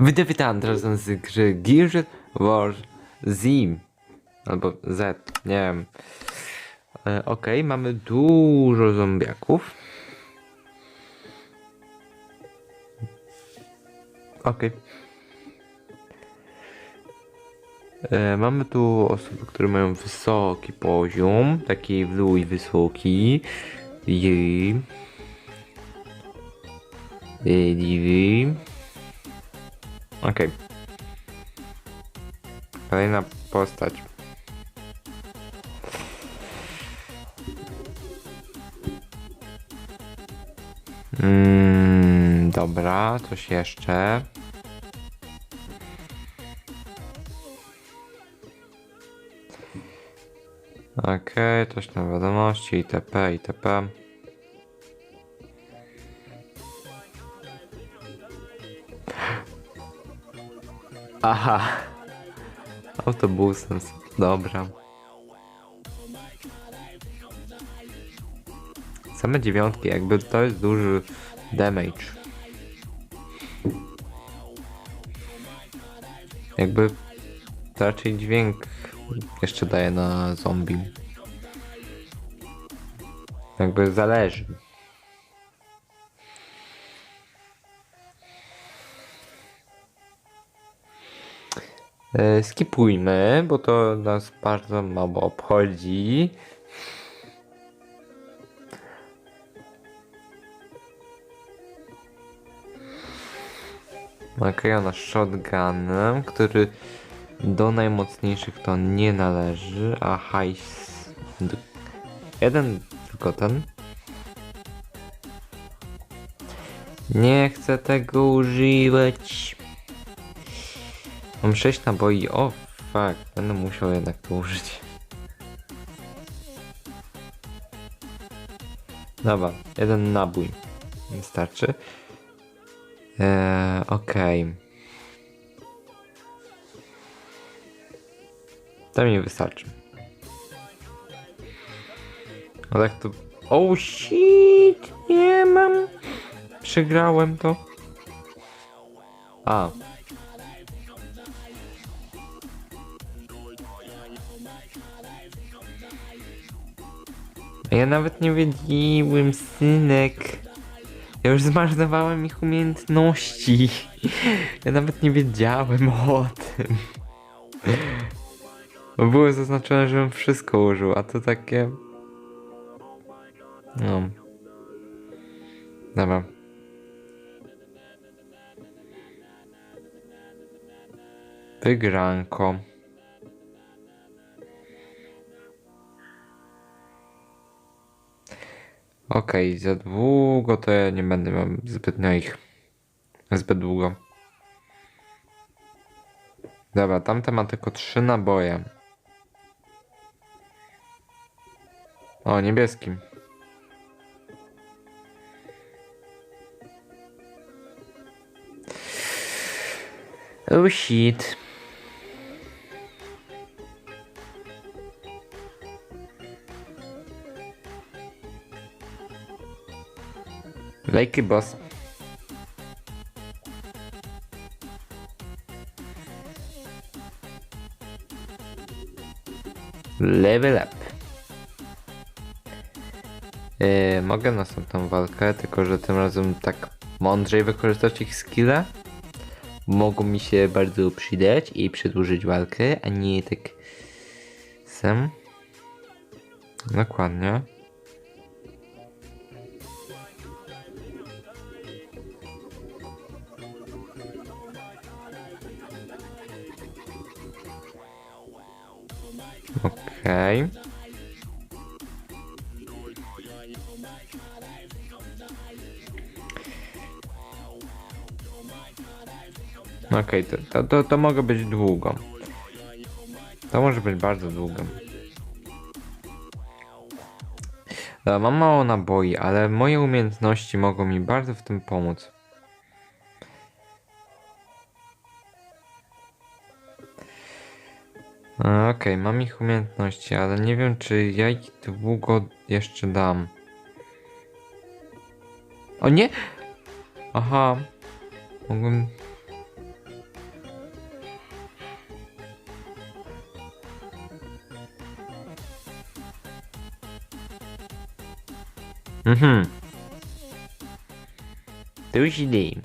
Witam, teraz z gry Gears War. Albo Z, nie wiem. E, Okej, mamy dużo zombiaków. Okej. E, Mamy tu osoby, które mają wysoki poziom, taki wluj wysoki. I... I... Okej. Kolejna postać. Mm, dobra, coś jeszcze. Okej, coś na wiadomości, itp., itp. Aha. Autobusem, dobra. Same dziewiątki, jakby to jest duży damage. Jakby to raczej dźwięk jeszcze daje na zombie. Jakby zależy. Skipujmy, bo to nas bardzo mało obchodzi. Okej, ona shotgunem, który do najmocniejszych to nie należy, a hajs... Jeden tylko ten. Nie chcę tego używać. Mam 6 naboi. O, fuck. Będę musiał jednak to użyć. Dobra, jeden nabój. Wystarczy. Eee, okej. To mi wystarczy. A tak to... Oh shit! Nie mam... Przegrałem to. A. Ja nawet nie wiedziałem, synek. Ja już zmarnowałem ich umiejętności. Ja nawet nie wiedziałem o tym. Bo było zaznaczone, żebym wszystko użył, a to takie... No. Dobra. Wygranko. Okej, za długo to ja nie będę miał zbytnio ich. Zbyt długo. Dobra, tamte ma tylko trzy naboje. O, niebieskim. Oh shit. Lejky boss. Level up. Yy, mogę następną walkę, tylko że tym razem tak mądrzej wykorzystać ich skilla. Mogą mi się bardzo przydać i przedłużyć walkę, a nie tak sam. Dokładnie. Okej. Okej, to, to, to, to mogę być długo. To może być bardzo długo. Dobra, Mam mało naboi, ale moje umiejętności mogą mi bardzo w tym pomóc. Okej, okay, mam ich umiejętności, ale nie wiem, czy ja ich długo jeszcze dam. O nie! Aha. Mogłem... Mhm. Tu źli.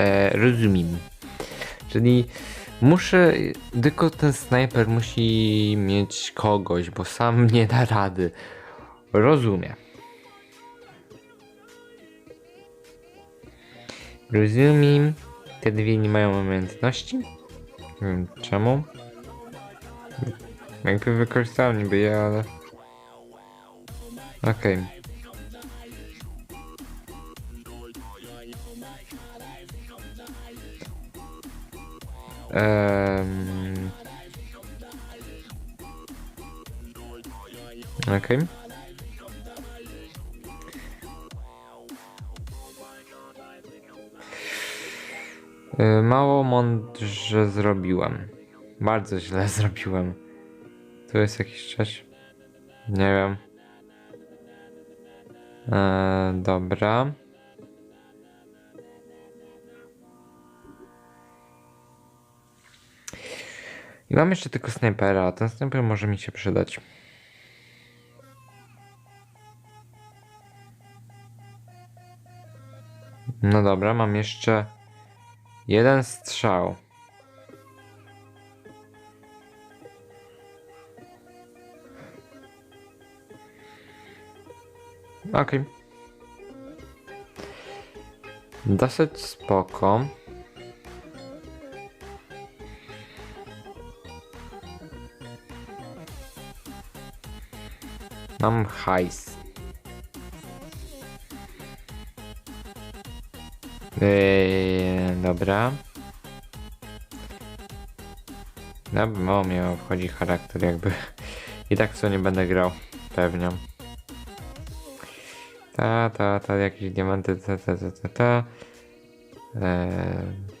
E, rozumiem. Czyli muszę, tylko ten snajper musi mieć kogoś, bo sam nie da rady. Rozumiem. Rozumiem. Te dwie nie mają umiejętności. Nie wiem czemu. Jakby wykorzystałem niby je, ale... Okej. Ehm... Okej. E, Mało mądrze zrobiłem. Bardzo źle zrobiłem. Tu jest jakiś czas. Nie wiem. E, dobra. I mam jeszcze tylko snajpera, a ten snajper może mi się przydać. No dobra, mam jeszcze jeden strzał. Okej. Dosyć spoko. Mam hajs. Eee, dobra. No, mało mnie obchodzi charakter jakby. I tak co nie będę grał. Pewnie. Ta, ta, ta, jakieś diamenty, ta, ta, ta, ta, ta. Eee.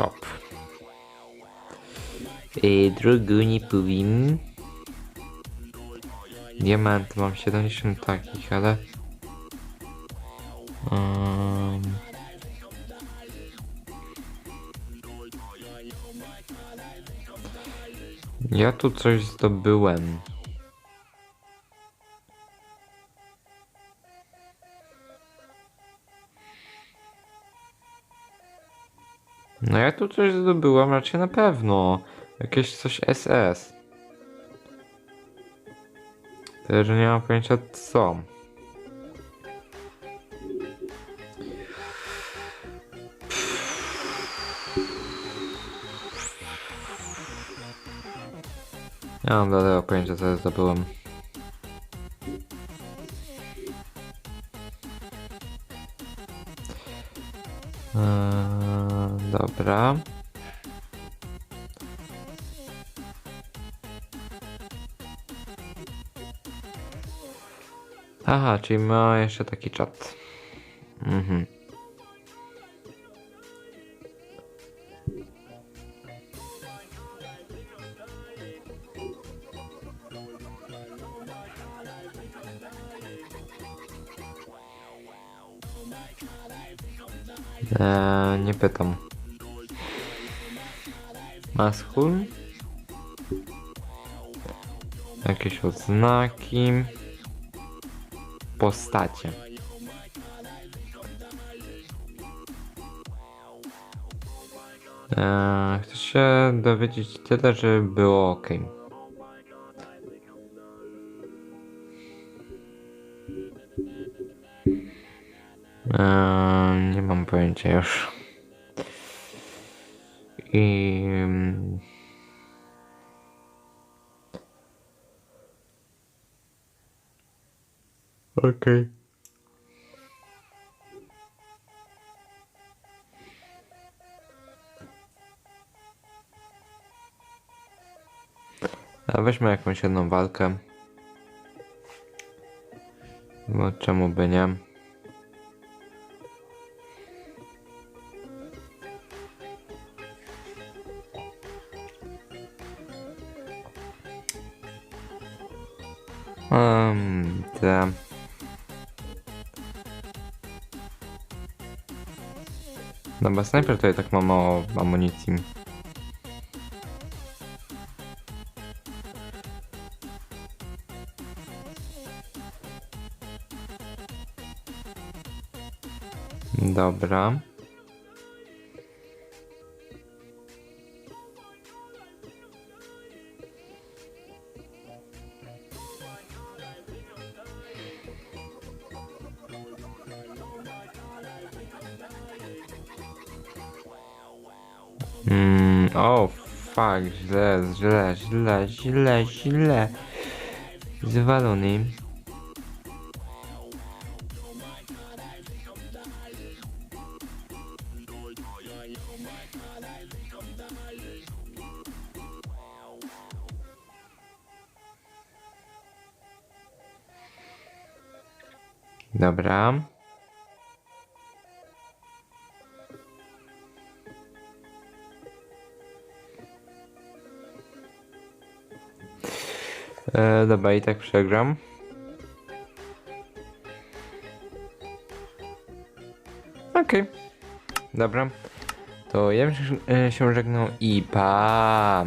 Shop. I drugą nie powiem. Diament mam 70 takich, ale... Um... Ja tu coś zdobyłem. No ja tu coś zdobyłem raczej na pewno. Jakieś coś SS. Tyle, nie mam pojęcia co. Nie mam dalej pojęcia co zdobyłem. Eee, dobra. Aha, czyli ma jeszcze taki czat. Mhm. Eee, nie pytam. Maskul? Jakieś odznaki. Postacie. Eee, chcę się dowiedzieć tyle, żeby było ok. Eee, nie mam pojęcia już. I... Okej. A weźmy jakąś jedną walkę. Bo czemu by nie? Um, te... Bo snajper tutaj tak ma mało amunicji. Dobra. Mm, o, fuck, źle, źle, źle, źle, źle. Zwalony. Dobra. E, dobra, i tak przegram. Okej. Dobra. To ja bym się, e, żegnał i pa.